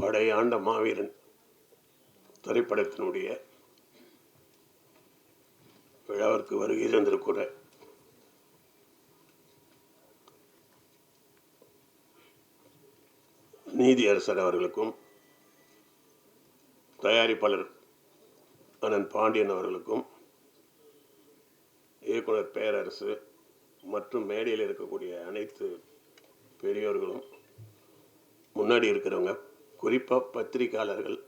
படையாண்ட மாவீரன் திரைப்படத்தினுடைய விழாவிற்கு வருகை தந்திருக்கிற நீதியரசர் அவர்களுக்கும் தயாரிப்பாளர் அண்ணன் பாண்டியன் அவர்களுக்கும் இயக்குனர் பேரரசு மற்றும் மேடையில் இருக்கக்கூடிய அனைத்து பெரியோர்களும் முன்னாடி இருக்கிறவங்க குறிப்பாக பத்திரிகையாளர்கள்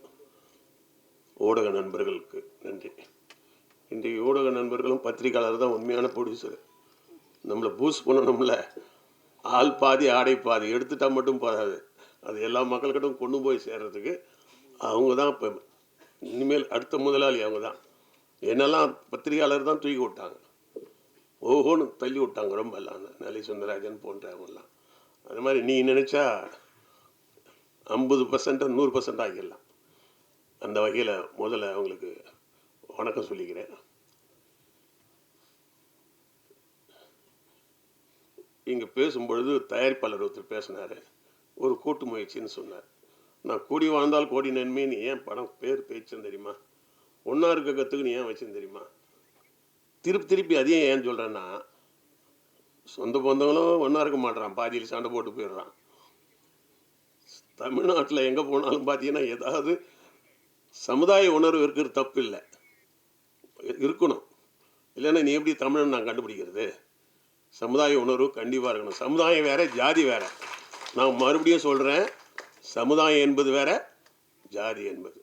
ஊடக நண்பர்களுக்கு நன்றி. இன்றைய ஊடக நண்பர்களும் பத்திரிகையாளர் தான் உண்மையான ப்ரொடியூசர் நம்மளை பூஸ்ட் பண்ணணும்ல. ஆள் பாதி ஆடை பாதி எடுத்துட்டா மட்டும் போதாது. அது எல்லா மக்கள்கிட்டும் கொண்டு போய் சேர்றதுக்கு அவங்க தான் இப்போ இனிமேல் அடுத்த முதலாளி அவங்க தான். என்னெல்லாம் பத்திரிகையாளர் தான் தூக்கி விட்டாங்க. ஓஹோன்னு தள்ளி விட்டாங்க ரொம்ப எல்லாம். நலி சுந்தரராஜன் போன்றவங்கலாம் அது மாதிரி நீ நினச்சா ஐம்பது பர்சன்ட் நூறு பர்சன்ட் ஆகிடலாம். அந்த வகையில் முதல்ல அவங்களுக்கு வணக்கம் சொல்லிக்கிறேன். இங்கே பேசும்பொழுது தயாரிப்பாளர் ஒருத்தர் பேசினார். ஒரு கூட்டு முயற்சின்னு சொன்னார். நான் கூடி வாழ்ந்தால் கோடி நன்மைன்னு ஏன் படம் பேர் பேச்சுன்னு தெரியுமா? ஒன்றா இருக்க கற்றுக்குன்னு ஏன் வச்சுன்னு தெரியுமா? திருப்பி திருப்பி அதையும் ஏன் சொல்கிறேன்னா சொந்த பந்தங்களும் ஒன்றா இருக்க மாட்டேறான் பாதியில் சண்டை போட்டு போயிடுறான். தமிழ்நாட்டில் எங்கே போனாலும் பார்த்தீங்கன்னா ஏதாவது சமுதாய உணர்வு இருக்கிறது தப்பு இல்லை. இருக்கணும். இல்லைன்னா நீ எப்படி தமிழன் நான் கண்டுபிடிக்கிறது? சமுதாய உணர்வு கண்டிப்பாக இருக்கணும். சமுதாயம் வேறு ஜாதி வேற. நான் மறுபடியும் சொல்கிறேன் சமுதாயம் என்பது வேறு ஜாதி என்பது.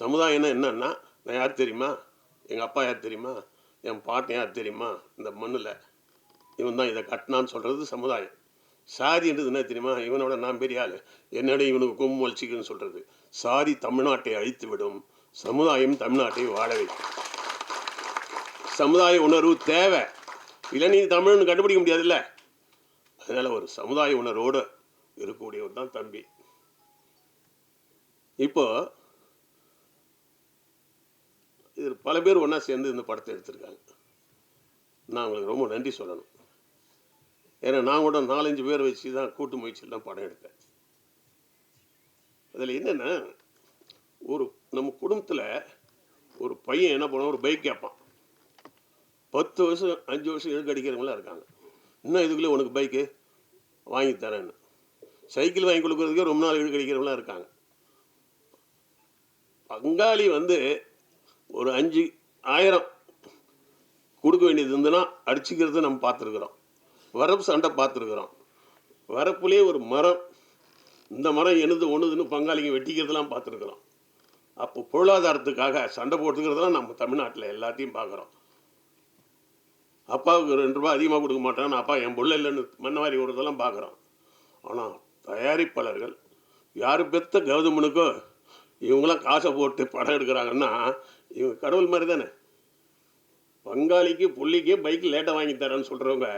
சமுதாயம்னா என்னன்னா நான் யார் தெரியுமா? எங்கள் அப்பா யார் தெரியுமா? என் பாட்டன் யார் தெரியுமா? இந்த மண்ணில் இவன் தான் இதை கட்டினான்னு சொல்கிறது சமுதாயம். சாதின்றது என்ன தெரியுமா? இவனோட நான் பெரிய ஆள். என்னோட இவனுக்கு கும்பு வலிச்சிக்குன்னு சொல்கிறது சாதி தமிழ்நாட்டை அழித்து விடும் சமுதாயம் தமிழ்நாட்டை வாழ வைக்கும். சமுதாய உணர்வு தேவை. இல்லை நீ தமிழ்னு கண்டுபிடிக்க முடியாதுல்ல? அதனால் ஒரு சமுதாய உணர்வோடு இருக்கக்கூடியவர் தான் தம்பி. இப்போ இது பல பேர் ஒன்றா சேர்ந்து இந்த படத்தை எடுத்திருக்காங்க. நான் உங்களுக்கு ரொம்ப நன்றி சொல்லணும். ஏன்னா நான் கூட நாலஞ்சு பேர் வச்சு தான் கூட்டு முயற்சியில் தான் படம் எடுத்தேன். அதில் என்னென்னா ஒரு நம்ம குடும்பத்தில் ஒரு பையன் என்ன பண்ணுவான்? ஒரு பைக் கேட்பான். பத்து வருஷம் அஞ்சு வருஷம் இழுக்கு அடிக்கிறவங்களாம் இருக்காங்க. இன்னும் இதுக்குள்ளே உனக்கு பைக்கு வாங்கி தரேன்னு. சைக்கிள் வாங்கி கொடுக்குறதுக்கே ரொம்ப நாள் இழுக்கு அடிக்கிறவங்களாம் இருக்காங்க. பங்காளி வந்து ஒரு அஞ்சு ஆயிரம் கொடுக்க வேண்டியது இருந்ததுன்னா அடிச்சுக்கிறது நம்ம பார்த்துருக்குறோம். வரப்பு சண்டை பார்த்துருக்குறோம். வரப்புலேயே ஒரு மரம். இந்த மரம் எனது ஒன்றுதுன்னு பங்காளிங்க வெட்டிக்கிறதெல்லாம் பார்த்துருக்குறோம். அப்போ பொருளாதாரத்துக்காக சண்டை போட்டுக்கிறதெல்லாம் நம்ம தமிழ்நாட்டில் எல்லாத்தையும் பார்க்குறோம். அப்பாவுக்கு ரெண்டு ரூபா அதிகமாக கொடுக்க மாட்டான் அப்பா என் பிள்ளை இல்லைன்னு மன்னவாரி விடுறதெல்லாம் பார்க்குறோம். ஆனால் தயாரிப்பாளர்கள் யார் பெத்த கௌதமனுக்கோ இவங்களாம் காசை போட்டு படம் எடுக்கிறாங்கன்னா இவங்க கடவுள் மாதிரி தானே. பங்காளிக்கு புள்ளிக்கே பைக் லேட்டாக வாங்கி தரேன்னு சொல்கிறவங்க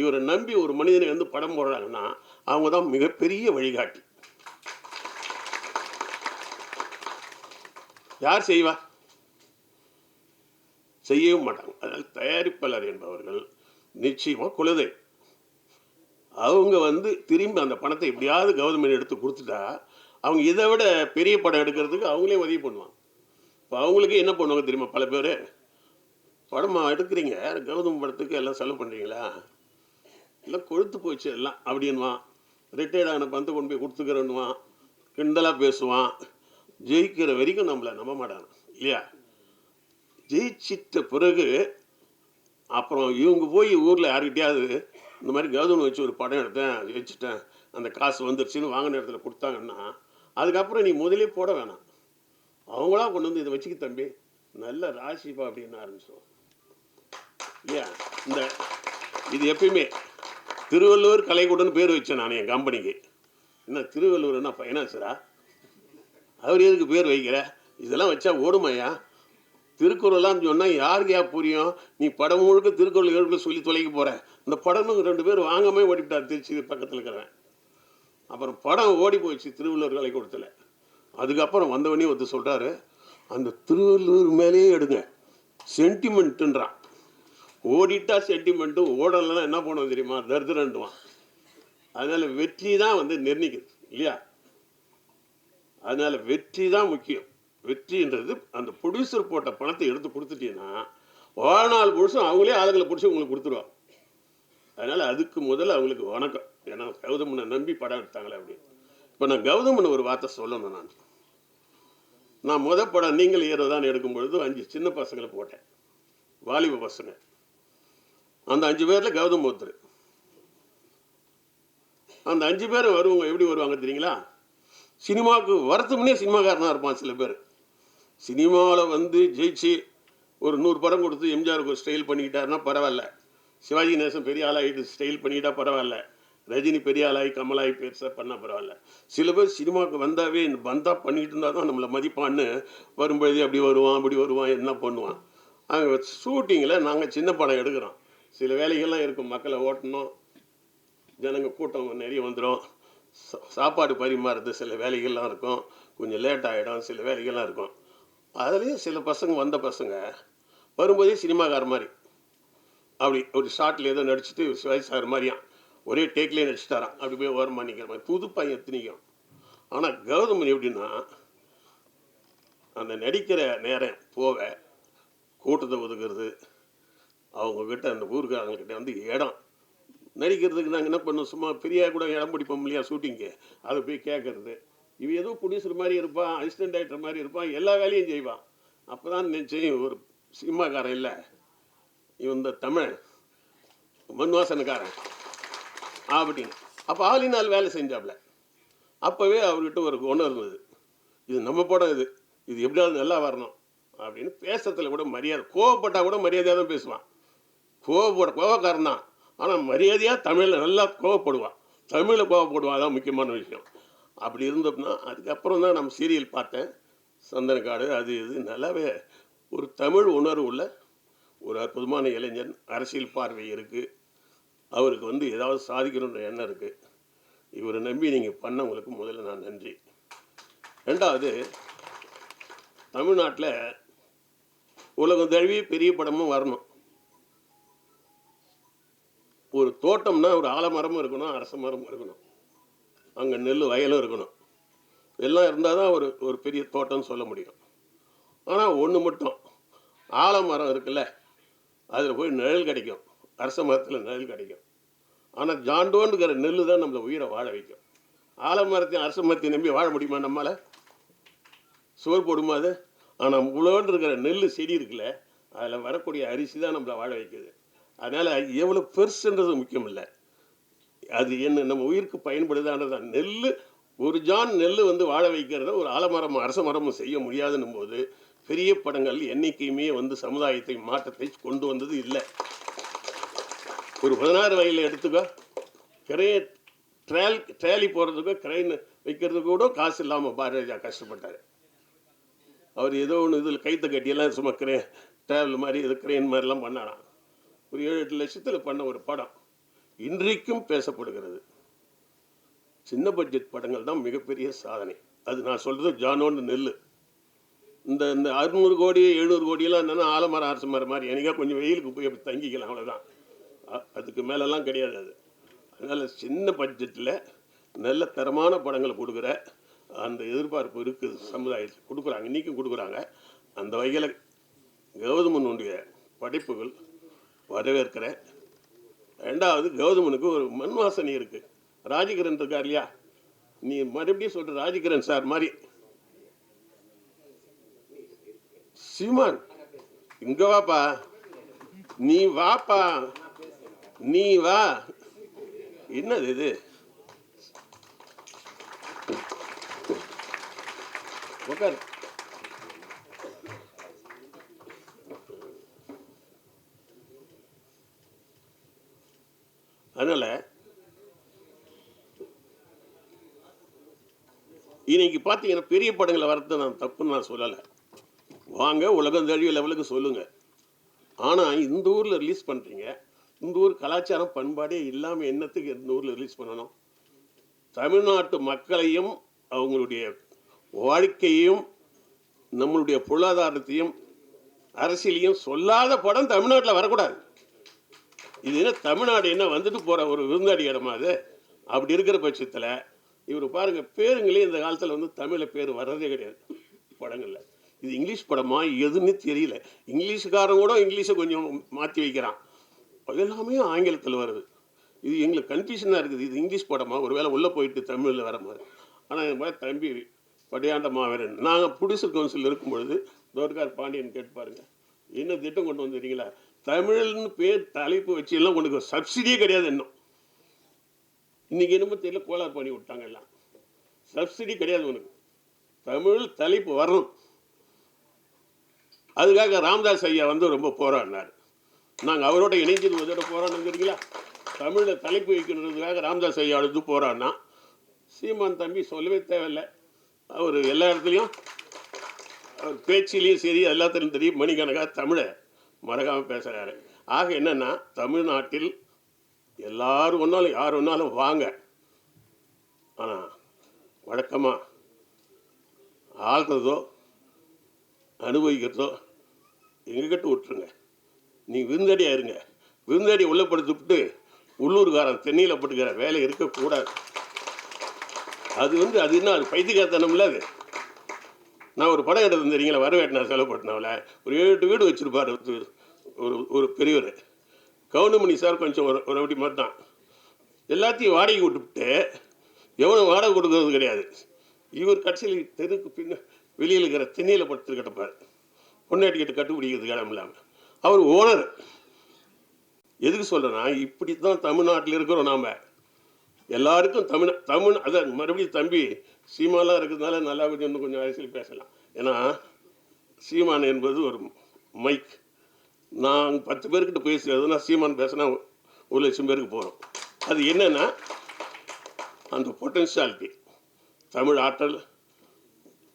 இவரை நம்பி ஒரு மனிதனை வந்து படம் போடுறாங்கன்னா அவங்க தான் மிகப்பெரிய வழிகாட்டி. யார் செய்வா? செய்யவும் மாட்டாங்க. அதனால் தயாரிப்பாளர் என்பவர்கள் நிச்சயமாக குலதெய் அவங்க வந்து திரும்பி அந்த பணத்தை எப்படியாவது கவர்மெண்ட் எடுத்து கொடுத்துட்டா அவங்க இதை விட பெரிய படம் எடுக்கிறதுக்கு அவங்களே உதவி பண்ணுவாங்க. இப்போ அவங்களுக்கு என்ன பண்ணுவாங்க தெரியுமா? பல பேர் படமாக எடுக்கிறீங்க? கௌதம் படத்துக்கு எல்லாம் செலவு பண்ணுறீங்களா எல்லாம் கொழுத்து போச்சு எல்லாம் அப்படின்வான் ரிட்டையர்ட் ஆன பந்து கொண்டு போய் கொடுத்துக்கிறேன்னுவான். கிண்டலாக பேசுவான். ஜெயிக்கிற வரைக்கும் நம்மளை நம்ப மாட்டான் இல்லையா? ஜெயிச்சிட்ட பிறகு அப்புறம் இவங்க போய் ஊரில் யாருக்கிட்டையாவது இந்த மாதிரி கௌதம் வச்சு ஒரு படம் எடுத்தேன் ஜெயிச்சிட்டேன் அந்த காசு வந்துருச்சுன்னு வாங்கின இடத்துல கொடுத்தாங்கன்னா அதுக்கப்புறம் நீ முதலே போட வேணாம். அவங்களா கொண்டு வந்து இதை வச்சுக்க தம்பி நல்ல ராசிப்பா அப்படின்னு ஆரம்பிச்சோம் இல்லையா? இந்த இது எப்பயுமே திருவள்ளுவர் கலைக்கூடன்னு பேர் வச்சேன் நான் என் கம்பெனிக்கு. என்ன திருவள்ளுவர் என்ன ஃபைனான்ஸரா அவர் எதுக்கு பேர் வைக்கிற? இதெல்லாம் வச்சா ஓடுமையா திருக்குறள்லாம் சொன்னால் யாருக்கு யா புரியும்? நீ படம் முழுக்க திருக்குறள் எழுக்க சொல்லி தொலைக்க போகிற இந்த படமும் ரெண்டு பேர் வாங்காம ஓடிவிட்டார். திருச்சி பக்கத்தில் இருக்கிறவன். அப்புறம் படம் ஓடி போயிடுச்சு திருவள்ளுவர் கலைக்கூடத்தில். அதுக்கப்புறம் வந்தவனே ஒருத்தர் சொல்கிறாரு அந்த திருவள்ளுவர் மேலேயே எடுங்க. சென்டிமெண்ட்டுன்றான் ஓடிட்டா சென்டிமெண்ட்டும் ஓடலைன்னா என்ன பண்ணுவோம் தெரியுமா? தரித்திரண்டுவான் அதனால் வெற்றி தான் வந்து நிர்ணயிக்குது இல்லையா? அதனால் வெற்றி தான் முக்கியம். வெற்றின்றது அந்த ப்ரொடியூசர் போட்ட பணத்தை எடுத்து கொடுத்துட்டீங்கன்னா வாழ்நாள் புருஷன் அவங்களே ஆளுங்களை பிடிச்சி உங்களுக்கு கொடுத்துருவாங்க. அதனால் அதுக்கு முதல்ல அவங்களுக்கு வணக்கம். ஏன்னா கௌதமனை நம்பி படம் எடுத்தாங்களே அப்படின்னு. இப்போ நான் கௌதமன் ஒரு வார்த்தை சொல்லணும் நான். நான் முத படம் நீங்கள் ஹீரோ தான் எடுக்கும் பொழுது அஞ்சு சின்ன பசங்களை போட்டேன். வாலிப பசங்க. அந்த அஞ்சு பேரில் கௌதம் ஒருத்தர். அந்த அஞ்சு பேர் வருவாங்க எப்படி வருவாங்க தெரியுங்களா? சினிமாவுக்கு வரத்துமுன்னே சினிமாக்காரனாக இருப்பான் சில பேர். சினிமாவில் வந்து ஜெயிச்சு ஒரு நூறு படம் கொடுத்து எம்ஜிஆருக்கு ஒரு ஸ்டைல் பண்ணிக்கிட்டாருன்னா பரவாயில்ல. சிவாஜி கணேசன் பெரிய ஆளாகிட்டு ஸ்டைல் பண்ணிக்கிட்டா பரவாயில்ல. ரஜினி பெரிய ஆளாகி கமலாகி பெருசாக பண்ணால் பரவாயில்ல. சில பேர் சினிமாவுக்கு வந்தாவே வந்தால் பண்ணிக்கிட்டு இருந்தால் தான் நம்மளை மதிப்பான்னு வரும்பொழுது அப்படி வருவான் அப்படி வருவான் என்ன பண்ணுவான். அங்கே ஷூட்டிங்கில் நாங்கள் சின்ன படம் எடுக்கிறோம். சில வேலைகள்லாம் இருக்கும். மக்களை ஓட்டணும். ஜனங்க கூட்டம் நிறைய வந்துடும் சாப்பாடு பரிமாறுறது சில வேலைகள்லாம் இருக்கும். கொஞ்சம் லேட் ஆகிடும் சில வேலைகள்லாம் இருக்கும். அதுலேயும் சில பசங்க வந்த பசங்க வரும்போதே சினிமாக்கார மாதிரி. அப்படி ஒரு ஷார்ட்டில் ஏதோ நடிச்சுட்டு வயசாகிற சார் ஒரே டேக்லேயே நடிச்சுட்டாரான் அப்படி போய் ஓரமாக நிற்கிற மாதிரி. புது பையன் எத்தனைக்கும்? ஆனால் கௌதமன் எப்படின்னா அந்த நடிக்கிற நேரம் போக கூட்டத்தை ஒதுக்குறது அவங்கக்கிட்ட அந்த ஊருக்காரங்கக்கிட்ட வந்து இடம். நடிக்கிறதுக்கு நாங்கள் என்ன பண்ணோம்? சும்மா ஃப்ரீயாக கூட இடம் பிடிப்போம் இல்லையா ஷூட்டிங்க்கு அதை போய் கேட்கறது இவன் ஏதோ ப்ரொடியூசர் மாதிரி இருப்பான் அசிஸ்டன்ட் டைரக்டர் மாதிரி இருப்பான் எல்லா வேலையும் செய்வான் அப்போ தான் நினச்சேன் ஒரு சினிமாக்காரன் இல்லை. இவன் இந்த தமிழ் மண்வாசனக்காரன். அப்படின்னு. அப்போ ஆளினால் வேலை செஞ்சாப்ல. அப்போவே அவர்கிட்ட ஒரு குணம் இருந்தது இது நம்ம படம் இது. இது எப்படியாவது நல்லா வரணும் அப்படின்னு பேசுறதுல கூட மரியாதை கோவப்பட்டால் கூட மரியாதையாக தான் பேசுவான். கோவப்பட கோவக்காரன் தான். ஆனால் மரியாதையாக தமிழில் நல்லா கோவப்படுவான் தமிழில் கோவப்படுவான் அதான் முக்கியமான விஷயம். அப்படி இருந்தோம்னா அதுக்கப்புறம் தான் நம்ம சீரியல் பார்த்தேன். சந்தனக்காடு அது இது நல்லாவே ஒரு தமிழ் உணர்வு உள்ள ஒரு அற்புதமான இளைஞன். அரசியல் பார்வை இருக்குது அவருக்கு வந்து ஏதாவது சாதிக்கணுன்ற எண்ணம் இருக்குது இவரை நம்பி நீங்கள் பண்ணவங்களுக்கு முதல்ல நான் நன்றி. ரெண்டாவது தமிழ்நாட்டில் உலகம் தழுவி பெரிய படமும் வரணும். ஒரு தோட்டம்னா ஒரு ஆலமரமும் இருக்கணும் அரச மரமும் இருக்கணும். அங்கே நெல் வயலும் இருக்கணும். எல்லாம் இருந்தால் தான் ஒரு ஒரு பெரிய தோட்டம்னு சொல்ல முடியும். ஆனால் ஒன்று மட்டும் ஆலமரம் இருக்குல்ல அதில் போய் நிழல் கிடைக்கும். அரச மரத்தில் நிழல் கிடைக்கும். ஆனால் ஜாண்டோன்னுக்கிற நெல் தான் நம்மளை உயிரை வாழ வைக்கும். ஆலமரத்தையும் அரச மரத்தையும் நம்பி வாழ முடியுமா நம்மளால் சோர் போடுமா அது? ஆனால் உழவுன்னு இருக்கிற நெல் செடி இருக்குல்ல அதில் வரக்கூடிய அரிசி தான் நம்மளை வாழ வைக்குது. அதனால் எவ்வளோ பெருசுன்றது முக்கியம் இல்லை அது என்ன நம்ம உயிருக்கு பயன்படுதான்றது நெல் ஒரு ஜான் நெல் வந்து வாழ வைக்கிறத ஒரு ஆலமரம் அரச மரமும் செய்ய முடியாதுன்னும் போது பெரிய படங்கள் என்னைக்குமே வந்து சமுதாயத்தை மாற்றத்தை கொண்டு வந்தது இல்லை. ஒரு பதினாறு வயதில் எடுத்துக்கோ கிரைய ட்ரேல் ட்ரேலி போகிறதுக்கோ கிரைன் வைக்கிறதுக்கு கூட காசு இல்லாமல் பாரதிராஜா கஷ்டப்பட்டார். அவர் ஏதோ ஒன்று இதில் கைத்தை கட்டியெல்லாம் சும்மா கிரே ட்ராவல் மாதிரி இது கிரெயின் மாதிரிலாம் பண்ணாராம். ஒரு ஏழு எட்டு லட்சத்தில் பண்ண ஒரு படம் இன்றைக்கும் பேசப்படுகிறது. சின்ன பட்ஜெட் படங்கள் தான் மிகப்பெரிய சாதனை. அது நான் சொல்கிறது ஜானோன்னு நெல் இந்த இந்த அறுநூறு கோடி எழுநூறு கோடியெல்லாம் என்னென்னா ஆலமரம் அரசு மரம் மாதிரி. எனக்கா கொஞ்சம் வெயிலுக்கு போய் தங்கிக்கலாம் அவ்வளோதான் அதுக்கு மேலெல்லாம் கிடையாது அது. அதனால் சின்ன பட்ஜெட்டில் நல்ல தரமான படங்களை கொடுக்குற அந்த எதிர்பார்ப்பு இருக்குது. சமுதாயத்தில் கொடுக்குறாங்க இன்றைக்கும் கொடுக்குறாங்க. அந்த வகையில் கௌதமனுடைய படைப்புகள் வரவேற்கிற ரெண்டாவது கௌதமனுக்கு ஒரு மண் வாசனை இருக்குது ராஜகிரண் இருக்கார் இல்லையா? நீ மறுபடியும் சொல்கிற ராஜகிரண் சார் மாதிரி. சீமான் இங்க வாப்பா. நீ வாப்பா. நீ வா. என்னது இது? உட்கார் அதனால இன்னைக்கு பார்த்தீங்கன்னா பெரிய படங்களை வரது நான் தப்புன்னு நான் சொல்லலை. வாங்க உலகம் தழுவிய லெவலுக்கு சொல்லுங்கள் ஆனால் இந்த ஊரில் ரிலீஸ் பண்ணுறீங்க இந்த ஊர் கலாச்சாரம் பண்பாடே இல்லாமல் என்னத்துக்கு இந்த ஊரில் ரிலீஸ் பண்ணணும்? தமிழ்நாட்டு மக்களையும் அவங்களுடைய வாழ்க்கையையும் நம்மளுடைய பொருளாதாரத்தையும் அரசியலையும் சொல்லாத படம் தமிழ்நாட்டில் வரக்கூடாது. இது என்ன தமிழ்நாடு என்ன வந்துட்டு போகிற ஒரு விருந்தாடி இடமா அது? அப்படி இருக்கிற பட்சத்தில் இவர் பாருங்க பேருங்களே இந்த காலத்தில் வந்து தமிழில் பேர் வர்றதே கிடையாது. படங்களில். இது இங்கிலீஷ் படமா எதுன்னு தெரியல. இங்கிலீஷுக்காரன் கூட இங்கிலீஷை கொஞ்சம் மாற்றி வைக்கிறான். அது எல்லாமே ஆங்கிலத்தில் வருது. இது எங்களுக்கு கன்ஃபியூஷனாக இருக்குது. இது இங்கிலீஷ் படமா? ஒருவேளை உள்ளே போயிட்டு தமிழில் வர மாதிரி. ஆனால் என் மாதிரி தம்பி படையாண்ட மாவீரன். நாங்கள் புடிசர் கவுன்சில் இருக்கும் பொழுது தோர்கார் பாண்டியன் கேட்பாருங்க என்ன திட்டம் கொண்டு வந்துடுறீங்களா தமிழ்னு பேர் தலைப்பு வச்சு எல்லாம் உனக்கு சப்சிடியே கிடையாது இன்னும். இன்றைக்கி என்னமோ தெரியல கோளாறு பண்ணி விட்டாங்க எல்லாம். சப்சிடி கிடையாது உனக்கு. தமிழ் தலைப்பு வரணும். அதுக்காக ராமதாஸ் ஐயா வந்து ரொம்ப போராடினார். நாங்கள் அவரோட இணைஞ்சது இதோட போராடணும் தமிழில் தலைப்பு வைக்கணுன்றதுக்காக ராமதாஸ் ஐயா எடுத்து போராடினா சீமான் தம்பி சொல்லவே தேவையில்லை. அவர் எல்லா இடத்துலையும் அவர் பேச்சிலையும் சரி எல்லாத்துலையும் தெரியும் மணிக்கணக்காக தமிழை மறக்காமல் பேசுகிறாரு ஆக என்னென்னா தமிழ்நாட்டில் எல்லாரும் ஒன்றாலும் யார் ஒன்றாலும் வாங்க. ஆனால் வழக்கமாக ஆள்றதோ அனுபவிக்கிறதோ எங்ககிட்ட விட்டுருங்க. நீங்கள் விருந்தடியாக இருங்க. விருந்தடி உள்ளப்படுத்திவிட்டு உள்ளூர்காரன் தென்னையில் பட்டுக்கிற வேலை இருக்கக்கூடாது. அது வந்து அது என்ன அது பைத்தியக்காரத்தனம்ல அது? நான் ஒரு படம் எடுத்து தெரியுங்களா? வரவேட்டினார் செலவு பட்டினாவில் ஒரு ஏழு எட்டு வீடு வச்சுருப்பார் ஒரு ஒரு பெரியவர். கவுண்டமணி சார் கொஞ்சம் ஒரு ஒரு அப்படி மாதிரி தான் எல்லாத்தையும் வாடகை விட்டுவிட்டு எவனும் வாடகை கொடுக்கறது கிடையாது. இவர் கட்சியில் தெருக்கு பின்ன வெளியில் இருக்கிற திண்ணையில் படுத்து கிடப்பார். பொண்ணாட்டிக்கிட்ட கட்டுப்பிடிக்கிறது கிடம் இல்லாமல் அவர் ஓனர். எதுக்கு சொல்கிறேன்னா இப்படி தான் தமிழ்நாட்டில் இருக்கிறோம் நாம். எல்லாருக்கும் தமிழ் தமிழ் அதான் மறுபடியும் தம்பி சீமாலாம் இருக்கிறதுனால நல்லா இன்னும் கொஞ்சம் அரசியல் பேசலாம். ஏன்னா சீமான் என்பது ஒரு மைக். நான் பத்து பேர்கிட்ட பேசுறதுனா சீமான் பேசினா ஒரு லட்சம் பேருக்கு போகிறோம் அது என்னன்னா அந்த பொட்டன்ஷியாலிட்டி தமிழ் ஆற்றல்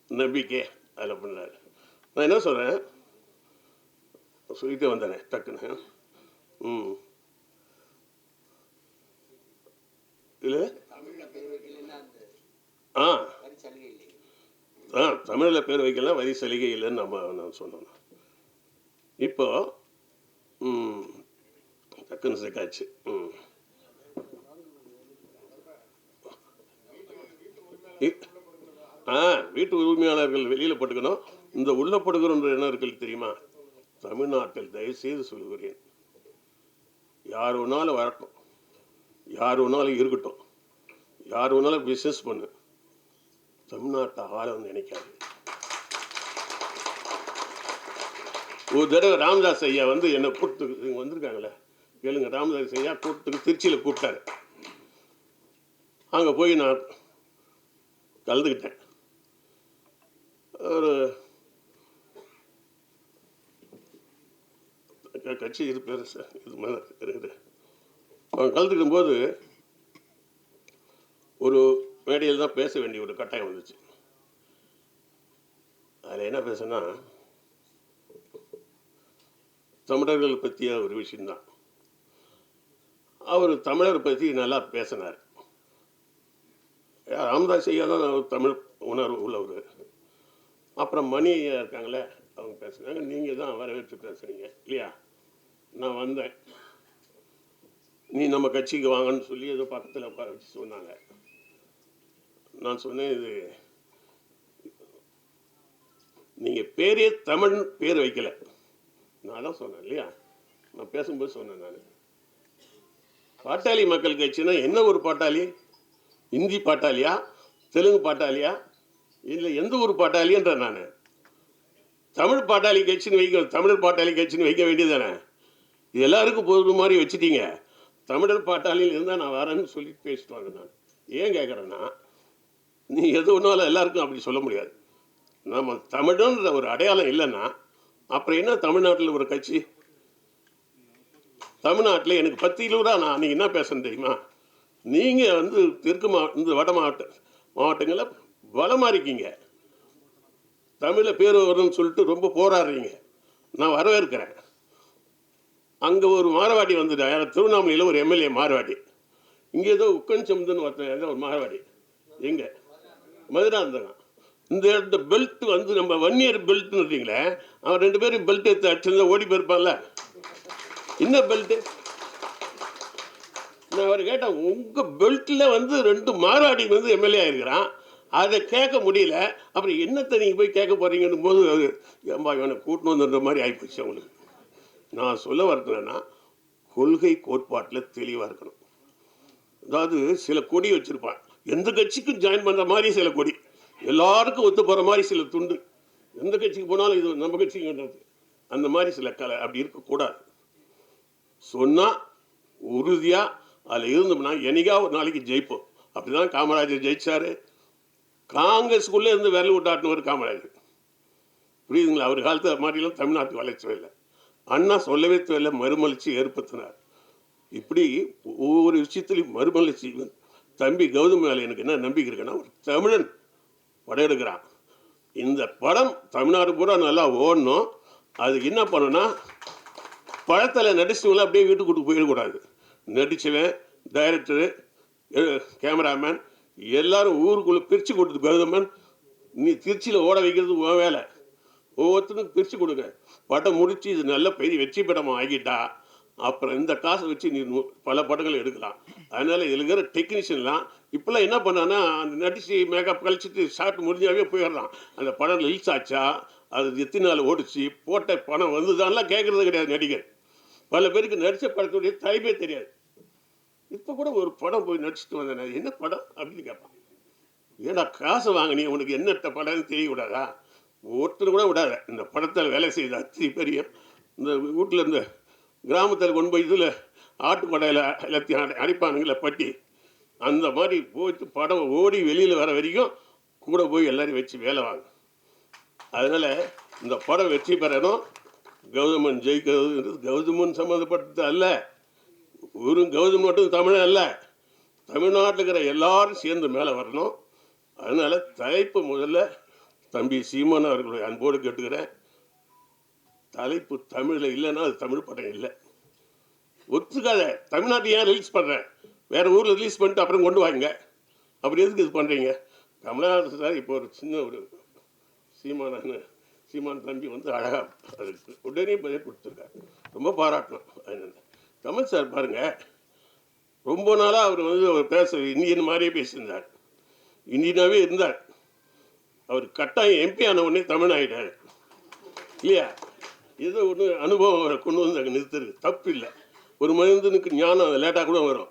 நம்பிக்கை அதில் பண்ணார். நான் என்ன சொல்கிறேன் சொல்லிட்டே வந்தேனே டக்குன்னு. ம். இல்லை? ஆ. ஆ தமிழில் பேர் வைக்கலாம் வரி சலுகை இல்லைன்னு நம்ம நான் சொன்னோம். இப்போ ம், டக்குன்னு சிக்காச்சு ம் இ- ஆ வீட்டு உரிமையாளர்கள் வெளியில் பட்டுக்கணும் இந்த உள்ள படுகிறோன்ற என்ன இருக்கு தெரியுமா? தமிழ்நாட்டில் தயவுசெய்து சொல்கிறேன் யார் வேணாலும் வரட்டும். யார் வேணாலும் இருக்கட்டும். யார் வேணாலும் பிஸ்னஸ் பண்ணு. தமிழ்நாட்டை ஆள வந்து நினைக்காது ஒரு தடவை ராமதாஸ் ஐயா வந்து என்னை கூப்பிட்டு இங்கே வந்திருக்காங்களே. கேளுங்க ராமதாஸ் ஐயா கூப்பிட்டு திருச்சியில் கூப்பிட்டாரு. அங்கே போய் நான் கலந்துக்கிட்டேன். ஒரு கட்சி இது பேர் சார் இது மாதிரி இருக்குது கலந்துக்கும் போது ஒரு மேடையில் தான் பேச வேண்டிய ஒரு கட்டாயம் வந்துச்சு. அதில் என்ன பேசுனா தமிழர்கள் பற்றிய ஒரு விஷயந்தான் அவர் தமிழர் பற்றி நல்லா பேசினார். ராமதாஸ் ஐயா தான் அவர் தமிழ் உணர்வு உள்ளவர். அப்புறம் மணி ஐயா இருக்காங்களே அவங்க பேசுனாங்க. நீங்கள் தான் வரவேற்று பேசுகிறீங்க இல்லையா? நான் வந்தேன். நீ நம்ம கட்சிக்கு வாங்கன்னு சொல்லி ஏதோ பக்கத்தில் உட்கார வச்சு சொன்னாங்க. நான் சொன்னேன் இது நீங்கள் பேரே தமிழ் பேர் வைக்கல. நான் தான் சொன்னேன் இல்லையா? நான் பேசும்போது சொன்னேன் நான். பாட்டாளி மக்கள் கட்சினா என்ன ஒரு பாட்டாளி? இந்தி பாட்டாளியா? தெலுங்கு பாட்டாளியா? இல்லை எந்த ஒரு பாட்டாளின்ற நான்? தமிழ் பாட்டாளி கட்சின்னு வைக்க தமிழர் பாட்டாளி கட்சின்னு வைக்க வேண்டியதானே இது எல்லாருக்கும் பொது மாதிரி வச்சுட்டீங்க. தமிழர் பாட்டாளியில் இருந்தால் நான் வரேன்னு சொல்லி பேசிட்டு வாங்க நான். ஏன் கேட்குறேன்னா நீ எது ஒன்றாலும் எல்லாருக்கும் அப்படி சொல்ல முடியாது. நம்ம தமிழன்ற ஒரு அடையாளம் இல்லைன்னா அப்புறம் என்ன தமிழ்நாட்டில் ஒரு கட்சி? தமிழ்நாட்டில் எனக்கு பத்து கிலோரா நான் அன்றைக்கி என்ன பேசுறேன் தெரியுமா? நீங்கள் வந்து தெற்கு மாவட்ட இந்த வட மாவட்ட மாவட்டங்களில் பலமாக இருக்கீங்க. தமிழை பேர் வரும்னு சொல்லிட்டு ரொம்ப போராடுறீங்க. நான் வரவேற்கிறேன். அங்கே ஒரு மாரவாடி வந்துட்டா யார் திருவண்ணாமலையில் ஒரு எம்எல்ஏ மாரவாடி. இங்கே ஏதோ உக்கன் சமுதன் ஒருத்தன் ஏதோ ஒரு மாரவாடி. எங்கே? மதுராந்தகம். இந்த இந்த பெல்ட் வந்து நம்ம வன்னியர் இயர் பெல்ட்னு இருக்கீங்களே அவன் ரெண்டு பேரும் பெல்ட் எடுத்து அடிச்சிருந்தா ஓடி போயிருப்பான்ல என்ன பெல்ட்டு நான் அவர் கேட்டேன் உங்கள் பெல்ட்டில் வந்து ரெண்டு மாறாடி வந்து எம்எல்ஏ ஆயிருக்கிறான். அதை கேட்க முடியல. அப்புறம் என்னத்தை நீங்கள் போய் கேட்க போகிறீங்கன்னு போது அவர் ஏம்பா இவனை கூட்டின்னு வந்துன்ற மாதிரி ஆகிப்போச்சு அவங்களுக்கு. நான் சொல்ல வரதுன்னா கொள்கை கோட்பாட்டில் தெளிவாக இருக்கணும். அதாவது சில கொடி வச்சுருப்பான். எந்த கட்சிக்கும் ஜாயின் பண்ணுற மாதிரி சில கொடி. எல்லாருக்கும் ஒத்து போகிற மாதிரி சில துண்டு. எந்த கட்சிக்கு போனாலும் இது நம்ம கட்சிக்குன்றது அந்த மாதிரி சில கலை அப்படி இருக்கக்கூடாது சொன்னால் உறுதியாக அதில் இருந்தோம்னா என்னைக்கா ஒரு நாளைக்கு ஜெயிப்போம். அப்படி தான் காமராஜர் ஜெயிச்சாரு. காங்கிரஸுக்குள்ளே இருந்து விரல் விட்டாட்டினவர் காமராஜர். புரியுதுங்களா? அவர் காலத்து மாதிரிலாம் தமிழ்நாட்டு வளர்ச்சி இல்லை. அண்ணா சொல்லவே தேவையில்லை மறுமலர்ச்சி ஏற்படுத்தினார். இப்படி ஒவ்வொரு விஷயத்துலையும் மறுமலர்ச்சி. தம்பி கௌதம் மேலே எனக்கு என்ன நம்பிக்கை இருக்குன்னா ஒரு தமிழன் படம் எடுக்கிறான் இந்த படம் தமிழ்நாடு பூரா நல்லா ஓடணும். அதுக்கு என்ன பண்ணணும்னா படத்தில் நடிச்சவங்கள அப்படியே வீட்டுக்கு கூட்டு போயிடக்கூடாது நடிச்சவன் டைரக்டரு கேமராமேன் எல்லாரும் ஊருக்குள்ளே பிரித்து கொடுத்து கௌதமன் நீ திருச்சியில் ஓட வைக்கிறது உன் வேலை. ஒவ்வொருத்தருக்கும் பிரித்து கொடுங்க. படம் முடித்து இது நல்ல பெரிய வெற்றி படமாக ஆகிட்டா அப்புறம் இந்த காசை வச்சு நீ பல படங்கள் எடுக்கலாம். அதனால் இதில் இருக்கிற டெக்னீஷியன்லாம் இப்போல்லாம் என்ன பண்ணான்னா அந்த நடிச்சு மேக்கப் கழிச்சிட்டு ஷார்ட் முடிஞ்சாவே போயிடுறான். அந்த படம் ரிலீஸ் ஆச்சா? அது எத்தனை நாள் ஓடிச்சு? போட்ட பணம் வந்துதான்லாம் கேட்குறது கிடையாது நடிகர். பல பேருக்கு நடித்த படத்துடைய தலைப்பே தெரியாது. இப்போ கூட ஒரு படம் போய் நடிச்சுட்டு வந்தேன் என்ன படம்? அப்படின்னு கேட்பான். ஏடா காசு வாங்கினீ? உனக்கு என்னட்ட படம்னு தெரியக்கூடாதா? ஒருத்தர் கூட விடாத. இந்த படத்தில் வேலை செய்த அத்தனை பெரிய இந்த வீட்டில் இருந்த கிராமத்தில் கொண்டு போய் இதில் ஆட்டு கொடையில் எல்லாத்தையும் அடை அடிப்பானுங்கள பட்டி. அந்த மாதிரி போய்த்து படம் ஓடி வெளியில் வர வரைக்கும் கூட போய் எல்லோரும் வச்சு வேலை வாங்க அதனால் இந்த படம் வெற்றி பெறணும். கௌதமன் ஜெயிக்கிறதுன்றது கௌதமன் சம்மந்தப்பட்டது அல்ல. ஒரு கௌதம் மட்டும் தமிழன் அல்ல. தமிழ்நாட்டில் இருக்கிற எல்லாரும் சேர்ந்து மேலே வரணும். அதனால் தலைப்பு முதல்ல தம்பி சீமான் அவர்களுடைய அன்போடு கேட்டுக்கிறேன். தலைப்பு தமிழில் இல்லைன்னா அது தமிழ் படம் இல்லை. ஒத்துக்காத தமிழ்நாட்டை ஏன் ரிலீஸ் பண்ணுறேன் வேறு ஊரில் ரிலீஸ் பண்ணிட்டு அப்புறம் கொண்டு வாங்க. அப்படி எதுக்கு இது பண்ணுறீங்க கமலஹாசன் சார் இப்போ ஒரு சின்ன ஒரு சீமானான சீமான் தம்பி வந்து அழகாக அதுக்கு உடனே பதில் கொடுத்துருக்காரு. ரொம்ப பாராட்டணும். அதனால கமல் சார் பாருங்கள் ரொம்ப நாளாக அவர் வந்து அவர் பேச இந்தியன் மாதிரியே பேசியிருந்தார். இந்தியனாகவே இருந்தார். அவர் கட்டாயம் எம்பி ஆன உடனே தமிழ் ஆகிட்டார் இல்லையா? ஏதோ ஒன்று அனுபவம் அவரை கொண்டு வந்து அங்கே நிறுத்துறது. தப்பு இல்லை ஒரு மனிதனுக்கு ஞானம் லேட்டாக கூட வரும்.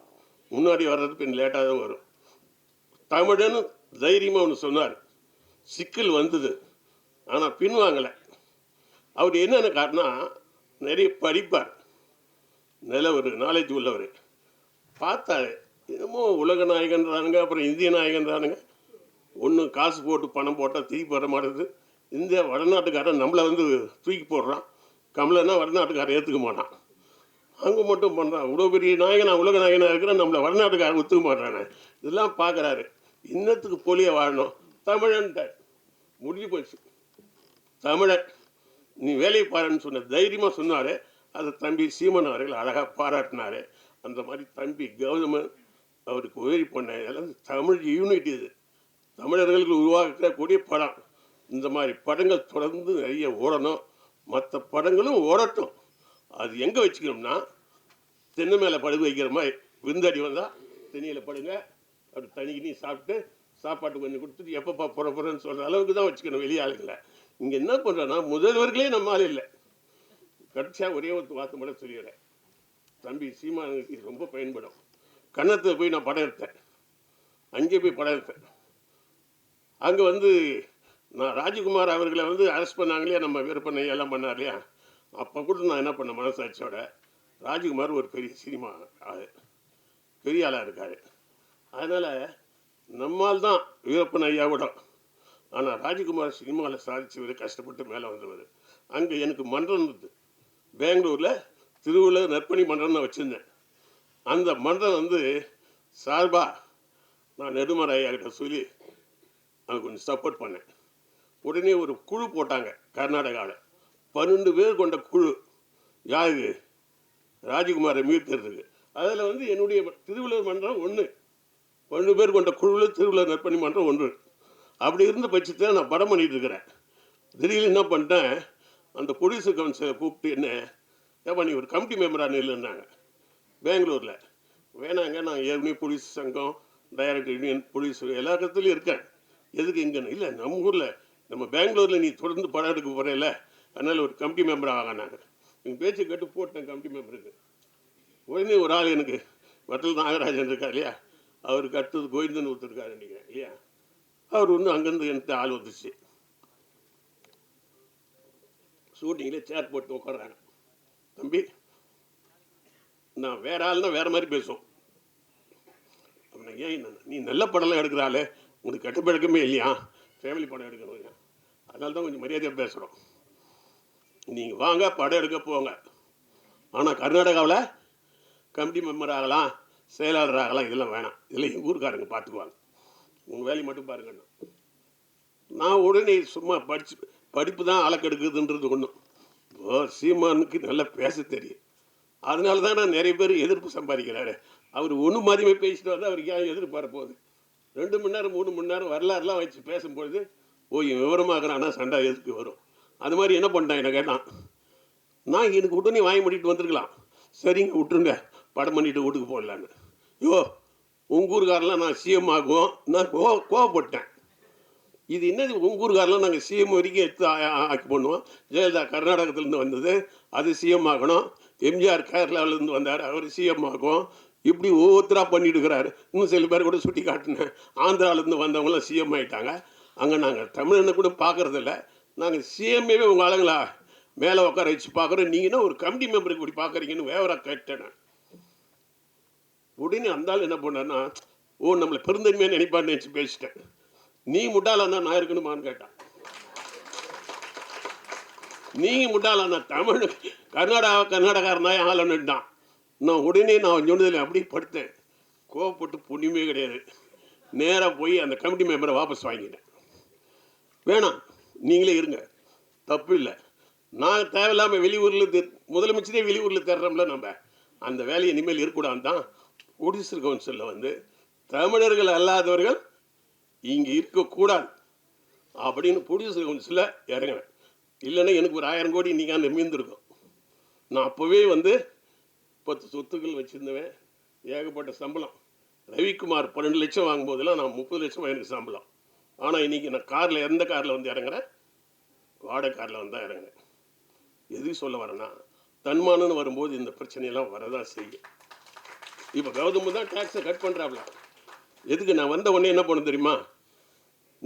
முன்னாடி வர்றது பின் லேட்டாக தான் வரும். தமிழன்னு தைரியமாக ஒன்று சொன்னார். சிக்கல் வந்தது. ஆனால் பின்வாங்கலை அவர் என்னென்ன காரணம் நிறைய படிப்பார். நல்ல ஒரு நாலேஜ் உள்ளவர். பார்த்தாரு. என்னமோ உலக நாயகன்றானுங்க அப்புறம் இந்திய நாயகன்றானுங்க. ஒன்று காசு போட்டு பணம் போட்டால் திருப்பி வர மாட்டேது இந்தியா வடநாட்டுக்காரன் நம்மளை வந்து தூக்கி போடுறான். கமலன்னா வடநாட்டுக்காரன் ஏற்றுக்க மாட்டான். அங்கே மட்டும் பண்ணுறான் இவ்வளோ பெரிய நாயகனா உலக நாயகனாக இருக்கிறான் நம்மளை வடநாட்டுக்காரன் ஒத்துக்க மாட்டானே இதெல்லாம் பார்க்குறாரு இன்னத்துக்கு போலியே வாழணும். தமிழன்ட்ட முடிஞ்சு போச்சு. தமிழன் நீ வேலையை பாருன்னு சொன்ன தைரியமாக சொன்னார். அதை தம்பி சீமன் அவர்கள் அழகாக பாராட்டினார். அந்த மாதிரி தம்பி கௌதமன் அவருக்கு உதவி பண்ண இதெல்லாம் தமிழ் யூனிட் இது. தமிழர்களுக்கு உருவாக்கக்கூடிய படம். இந்த மாதிரி படங்கள் தொடர்ந்து நிறைய ஓடணும். மற்ற படங்களும் ஓடட்டும். அது எங்கே வச்சுக்கணும்னா தென்னை மேலே படுகு வைக்கிற மாதிரி விருந்தாடி வந்தால் தென்னையில் படுங்க அப்படி தனி கிணி சாப்பிட்டு சாப்பாட்டு கொஞ்சம் கொடுத்துட்டு எப்பப்பா புற புறன்னு சொல்கிற அளவுக்கு தான் வச்சுக்கணும் வெளி ஆளுங்களை. இங்கே என்ன பண்ணுறோன்னா முதல்வர்களே நம்ம ஆள் இல்லை. கடைசியாக ஒரே ஒரு வார்த்தை மட்டும் சொல்லிடுறேன். தம்பி சீமானுக்கு இது ரொம்ப பயன்படும். கன்னத்தில் போய் நான் படம் எடுத்தேன். அங்கே போய் படம் எடுத்தேன். அங்கே வந்து நான் ராஜகுமார் அவர்களை வந்து அரெஸ்ட் பண்ணாங்களே நம்ம விற்பனை எல்லாம் பண்ணார் இல்லையா அப்போ கூட நான் என்ன பண்ணேன்? மனசாட்சியோட ராஜ்குமார் ஒரு பெரிய சினிமா ஆள். பெரிய ஆளாக இருக்கார். அதனால் நம்மால் தான் வீரப்பன் ஐயா கூட. ஆனால் ராஜ்குமார் சினிமாவில் சாதிச்சவர் கஷ்டப்பட்டு மேலே வந்தவர். அங்கே எனக்கு மன்றம் இருந்தது. பெங்களூரில் திருவிழா நற்பணி மன்றம்னு வச்சுருந்தேன். அந்த மன்றம் வந்து சார்பாக நான் நெடுமலை ஐயா கிட்ட சொல்லி நான் கொஞ்சம் சப்போர்ட் பண்ணேன். உடனே ஒரு குழு போட்டாங்க கர்நாடகாவில் பன்னெண்டு பேர் கொண்ட குழு. யாரு ராஜகுமாரை மீட்கிறதுக்கு. அதில் வந்து என்னுடைய திருவள்ளுவர் மன்றம் ஒன்று பன்னெண்டு பேர் கொண்ட குழுவில் திருவள்ளுவர் நற்பணி மன்றம் ஒன்று. அப்படி இருந்த பட்சத்தில் நான் படம் பண்ணிட்டு இருக்கிறேன். திடீர்னு என்ன பண்ணிட்டேன்? அந்த ப்ரொடியூசர் கவுன்சிலை கூப்பிட்டு என்ன ஏப்பா நீ ஒரு கமிட்டி மெம்பராக இல்லைன்னாங்க பெங்களூரில். வேணாங்க நான் ஏற்கனவே போலீஸ் சங்கம் டைரக்டர் யூனியன் போலீஸ் எல்லா இடத்துலையும் இருக்கேன். எதுக்கு இங்கேன்னு? இல்லை நம்ம ஊரில் நம்ம பெங்களூரில் நீ தொடர்ந்து படம் எடுக்க போகிறேல அதனால் ஒரு கமிட்டி மெம்பர் ஆகினாங்க. எங்கள் பேச்சு கேட்டு போட்டேன் கமிட்டி மெம்பருக்கு உடனே ஒரு ஆள் எனக்கு வட்டல் நாகராஜன் இருக்கா இல்லையா? அவருக்கு அடுத்தது கோவிந்தன் ஒருத்தருக்காரு நினைக்கிறேன் இல்லையா? அவர் ஒன்று அங்கேருந்து எனக்கு ஆள் வந்துச்சு. ஷூட்டிங்கில் சேர் போட்டு உட்காடுறாங்க தம்பி நான் வேற ஆள்னா வேற மாதிரி பேசுவோம். அப்படின்னா ஏன் நீ நல்ல படம்லாம் எடுக்கிறாளே உனக்கு கெட்ட பழக்கமே இல்லையா? ஃபேமிலி படம் எடுக்கணும் அதனால தான் கொஞ்சம் மரியாதையாக பேசுகிறோம் நீங்கள் வாங்க படம் எடுக்க போங்க. ஆனால் கர்நாடகாவில் கமிட்டி மெம்பர் ஆகலாம் செயலாளர் ஆகலாம் இதெல்லாம் வேணாம். இதெல்லாம் எங்கள் ஊருக்காரங்க பார்த்துக்குவாங்க உங்கள் வேலையை மட்டும் பாருங்கண்ணா நான் உடனே சும்மா படிச்சு படிப்பு தான் அளக்கெடுக்குதுன்றது ஒன்றும் ஓ சீமானுக்கு நல்லா பேச தெரியும். அதனால தான் நான் நிறைய பேர் எதிர்ப்பு சம்பாதிக்கிறாரு. அவர் ஒன்று மாதிரியுமே பேசிட்டு வந்தால் அவருக்கு ஏன் எதிர்ப்பு வரப்போகுது? ரெண்டு மணி நேரம் மூணு மணி நேரம் வரலாறுலாம் வச்சு பேசும்பொழுது ஓ இவன் விவரமாகறானா சண்டை எதுக்கு வரும்? அது மாதிரி என்ன பண்ணிட்டான் என்ன கேட்டான். நான் எனக்கு உடனே வாங்கி முடிட்டு வந்திருக்கலாம். சரிங்க விட்டுருங்க. படம் பண்ணிட்டு வீட்டுக்கு போடலான்னு யோ உங்கள் ஊருக்காரெலாம் நான் சிஎம் ஆகுவோம். நான் கோ கோவப்பட்டேன். இது என்னது? உங்கள் ஊருக்காரெலாம் நாங்கள் சிஎம் வரைக்கும் எடுத்து ஆக்கி பண்ணுவோம் ஜெயலலிதா கர்நாடகத்துலேருந்து வந்தது. அது சிஎம் ஆகணும். எம்ஜிஆர் கேரளாவிலேருந்து வந்தார். அவர் சிஎம் ஆகும். இப்படி ஒவ்வொருத்தராக பண்ணிட்டு இருக்கிறாரு. இன்னும் சில பேர் கூட சுட்டி காட்டினேன் ஆந்திராவிலேருந்து வந்தவங்களாம் சிஎம் ஆயிட்டாங்க. அங்கே நாங்கள் தமிழனை கூட பார்க்கறதில்ல நாங்கள் சிஎம்ஏவே உங்கள் ஆளுங்களா? மேலே உட்கார வச்சு பார்க்குறோம் நீங்கன்னா ஒரு கமிட்டி மெம்பருக்கு இப்படி பார்க்குறீங்கன்னு வேவராக கேட்டேன் உடனே அந்த ஆள் என்ன பண்ணேன்னா ஓ நம்மளை பெருந்தன்மையாக நினைப்பான்னு நினச்சி பேசிட்டேன். நீ முட்டாளாக நான் இருக்கணுமான்னு கேட்டான். நீ முட்டாளா இருந்தா தமிழ் கர்நாடகா கர்நாடகாரன் தான் நான் உடனே நான் சொன்னதில் அப்படியே படுத்தேன். கோவப்பட்டு புண்ணியமே கிடையாது. நேராக போய் அந்த கமிட்டி மெம்பரை வாபஸ் வாங்கிட்டேன். வேணாம். நீங்களே இருங்க. தப்பு இல்லை நான் தேவையில்லாமல் வெளியூரில் தெ- முதலமைச்சரே வெளியூரில் தேடுறோம்ல நம்ம. அந்த வேலையை இனிமேல் இருக்கக்கூடாது தான் ப்ரொடியூசர் கவுன்சிலில் வந்து தமிழர்கள் அல்லாதவர்கள் இங்கே இருக்கக்கூடாது அப்படின்னு ப்ரொடியூசர் கவுன்சிலில் இறங்கினேன். இல்லைன்னா எனக்கு ஒரு ஆயிரம் கோடி இன்றைக்கி அந்த மீந்திருக்கும் நான் அப்போவே வந்து பத்து சொத்துக்கள் வச்சுருந்தவன் ஏகப்பட்ட சம்பளம். ரவிக்குமார் பன்னெண்டு லட்சம் வாங்கும்போதெல்லாம் நான் முப்பது லட்சம் எனக்கு சம்பளம். ஆனால் இன்றைக்கி நான் காரில் எந்த காரில் வந்து இறங்குறேன்? வாடகை காரில் வந்து தான் இறங்குறேன். எதுக்கு சொல்ல வரேன்னா தன்மானம்னு வரும்போது இந்த பிரச்சனையெல்லாம் வரதான் செய்யும். இப்போ கௌதம் தான் டேக்ஸை கட் பண்ணுறாப்ல எதுக்கு நான் வந்த உடனே என்ன பண்ண தெரியுமா?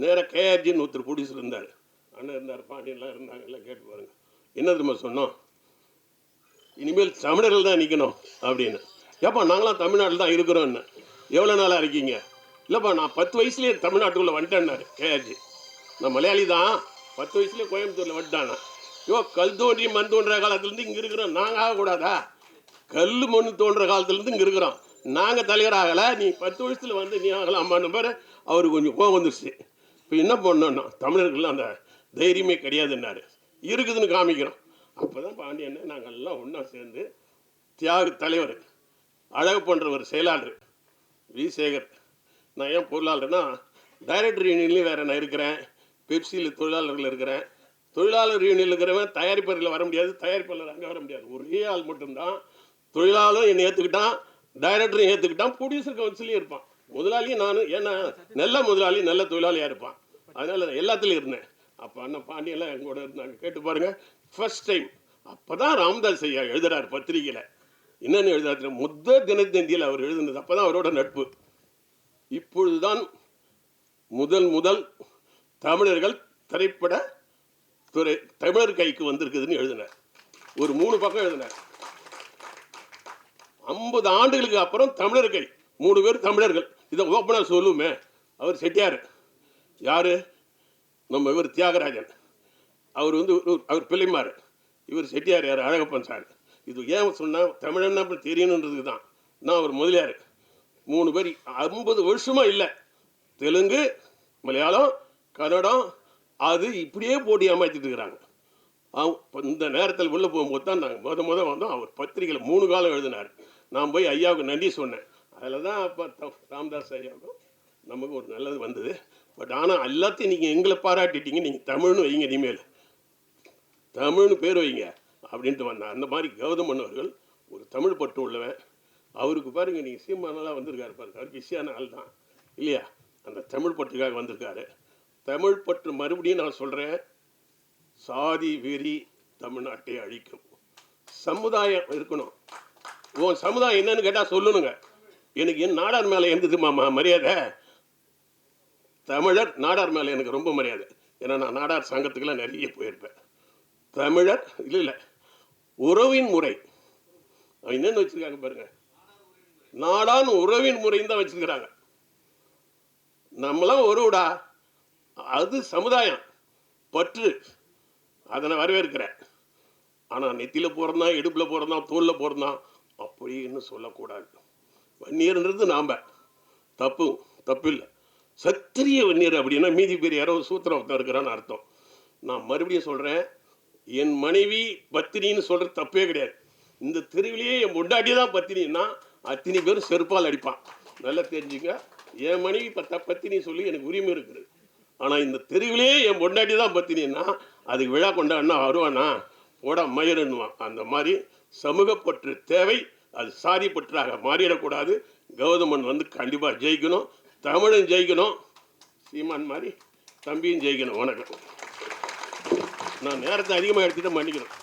நேராக கேஆர்ஜின்னு ஒருத்தர் போலீஸ் இருந்தார். அண்ணன் இருந்தார் பாண்டியெல்லாம் இருந்தாங்க எல்லாம் கேட்டு பாருங்க. என்ன தெரியுமா சொன்னோம்? இனிமேல் தமிழர்கள் தான் நிற்கணும் அப்படின்னு. ஏப்பா நாங்களாம் தமிழ்நாட்டில் தான் இருக்கிறோன்னு எவ்வளோ நாளாக இருக்கீங்க? இல்லைப்பா நான் பத்து வயசுலேயே தமிழ்நாட்டுக்குள்ளே வந்துட்டேன்னாரு கேஆர்ஜி. நான் மலையாளி தான். பத்து வயசுலேயே கோயம்புத்தூரில் வந்துட்டானா. ஐயோ கல் தோன்றி மண் தோன்ற காலத்துலேருந்து இங்கே இருக்கிறோம். நாங்கள் ஆகக்கூடாதா? கல் மண் தோன்ற காலத்துலேருந்து இங்கே இருக்கிறோம். நாங்கள் தலைவர் ஆகலை நீ பத்து வயசில் வந்து நீ ஆகலாமான்னு பாரு. அவருக்கு கொஞ்சம் கோவம் வந்துருச்சு. இப்போ என்ன பண்ணோன்னா தமிழர்கள்லாம் அந்த தைரியமே கிடையாதுன்னாரு. இருக்குதுன்னு காமிக்கிறோம். அப்போ தான் பாண்டியன் நாங்கள் எல்லாம் ஒன்றா சேர்ந்து தியாக தலைவர் அழகு பண்ணுறவர் செயலாளர் வி. சேகர். நான் ஏன் பொருளாளர்னா டைரக்டர் யூனியன்லேயும் வேறு நான் இருக்கிறேன். பெப்சியில் தொழிலாளர்கள் இருக்கிறேன். தொழிலாளர் யூனியனில் இருக்கிறவன் தயாரிப்பவர்கள் வர முடியாது தயாரிப்பாளர் அங்கே வர முடியாது. ஒரே ஆள் மட்டும்தான். தொழிலாளரும் என்னை ஏற்றுக்கிட்டான் டைரக்டரும் ஏற்றுக்கிட்டான் ப்ரொடியூசர் கவுன்சிலையும் இருப்பான். முதலாளியும் நான் ஏன்னா நல்ல முதலாளி நல்ல தொழிலாளியாக இருப்பான். அதனால் நான் எல்லாத்துலேயும் இருந்தேன். அப்போ அண்ணன் பாண்டியெல்லாம் எங்கூட இருந்தாங்க. கேட்டு பாருங்கள் ஃபர்ஸ்ட் டைம் அப்போ தான் ராம்தாஸ் ஐயா எழுதுறாரு பத்திரிகையில். என்னென்னு எழுதுறாரு முத்த தினத்தந்தியில் அவர் எழுதுனது. அப்போ தான் அவரோட நட்பு. இப்பொழுதுதான் முதல் முதல் தமிழர்கள் திரைப்பட துறை தமிழர் கைக்கு வந்திருக்குதுன்னு எழுதினார் ஒரு மூணு பக்கம் எழுதினார் ஐம்பது ஆண்டுகளுக்கு அப்புறம் தமிழர் கை. மூணு பேர் தமிழர்கள். இதை ஓப்பனாக சொல்லுமே. அவர் செட்டியார். யாரு? நம்ம இவர் தியாகராஜன். அவர் வந்து அவர் பிள்ளைமார். இவர் செட்டியார் யார்? அழகப்பன் சார். இது ஏன் சொன்னால் தமிழன் அப்படி தெரியணுன்றதுக்கு தான். நான் அவர் முதலியார். மூணு பேர் ஐம்பது வருஷமா இல்லை. தெலுங்கு மலையாளம் கன்னடம் அது இப்படியே போட்டி ஏமாற்றிட்டு இருக்கிறாங்க. இந்த நேரத்தில் உள்ளே போகும்போது தான் நாங்கள் முத முத வந்தோம் அவர் பத்திரிகையில் மூணு காலம் எழுதினார். நான் போய் ஐயாவுக்கு நன்றி சொன்னேன். அதில் தான் அப்போ த- ராமதாஸ் ஐயாவுக்கும் நமக்கு ஒரு நல்லது வந்தது. பட் ஆனால் எல்லாத்தையும் நீங்கள் எங்களை பாராட்டிட்டீங்க. நீங்கள் தமிழ்னு வைங்க இனிமேல். தமிழ்னு பேர் வைங்க. அப்படின்ட்டு வந்தேன் அந்த மாதிரி கௌதமன் அவர்கள் ஒரு தமிழ் பற்று உள்ளவன். அவருக்கு பாருங்க நீங்கள் சீமானெல்லாம் வந்திருக்காரு பாருங்க. அவர் பிஸியான ஆள் தான். இல்லையா? அந்த தமிழ் பற்றுக்காக வந்திருக்காரு. தமிழ் பற்று மறுபடியும் நான் சொல்கிறேன் சாதி வெறி தமிழ்நாட்டை அழிக்கும். சமுதாயம் இருக்கணும். உன் சமுதாயம் என்னன்னு கேட்டால் சொல்லணுங்க எனக்கு என் நாடார் மேலே எந்தது மாமா மரியாதை? தமிழர் நாடார் மேலே எனக்கு ரொம்ப மரியாதை. ஏன்னா நான் நாடார் சங்கத்துக்கெல்லாம் நிறைய போயிருப்பேன். தமிழர் இல்லை இல்லை. உறவின் முறை. அவன் என்னென்னு வச்சுருக்காங்க பாருங்க. நாடான் உறவின் முறையும் தான் வச்சிருக்கிறாங்க. நம்மளாம் ஒருவடா அது சமுதாயம் பற்று அதை நான் வரவேற்கிறேன். ஆனால் நெத்தியில் பிறந்தான் இடுப்பில் பிறந்தான் தோலில் பிறந்தான் அப்படின்னு சொல்லக்கூடாது. வன்னியர்ன்றது நாம். தப்பு தப்பு இல்லை சத்திரிய வன்னியர் அப்படின்னா மீதி பேர் யாரோ சூத்திரம் ஒருத்தன் இருக்கிறான்னு அர்த்தம். நான் மறுபடியும் சொல்கிறேன் என் மனைவி பத்தினின்னு சொல்கிறது தப்பே கிடையாது. இந்த தெருவிலேயே என் முண்டாட்டி தான் பத்தினின்னா அத்தனை பேரும் செருப்பால் அடிப்பான். நல்லா தெரிஞ்சுங்க என் மனைவி பத்த பத்தினி சொல்லி எனக்கு உரிமை இருக்குது. ஆனால் இந்த தெருவிலேயே என் பொண்டாட்டி தான் பத்தினின்னா அதுக்கு விழா கொண்டாடினா வருவானா? போட மயிருன்னுவான் அந்த மாதிரி சமூகப்பற்று தேவை. அது சாதி பற்றாக மாறிடக்கூடாது. கௌதமன் வந்து கண்டிப்பாக ஜெயிக்கணும். தமிழும் ஜெயிக்கணும். சீமான் மாதிரி தம்பியும் ஜெயிக்கணும் வணக்கம் நான் நேரத்தை அதிகமாக எடுத்துகிட்டு மன்னிக்கிறேன்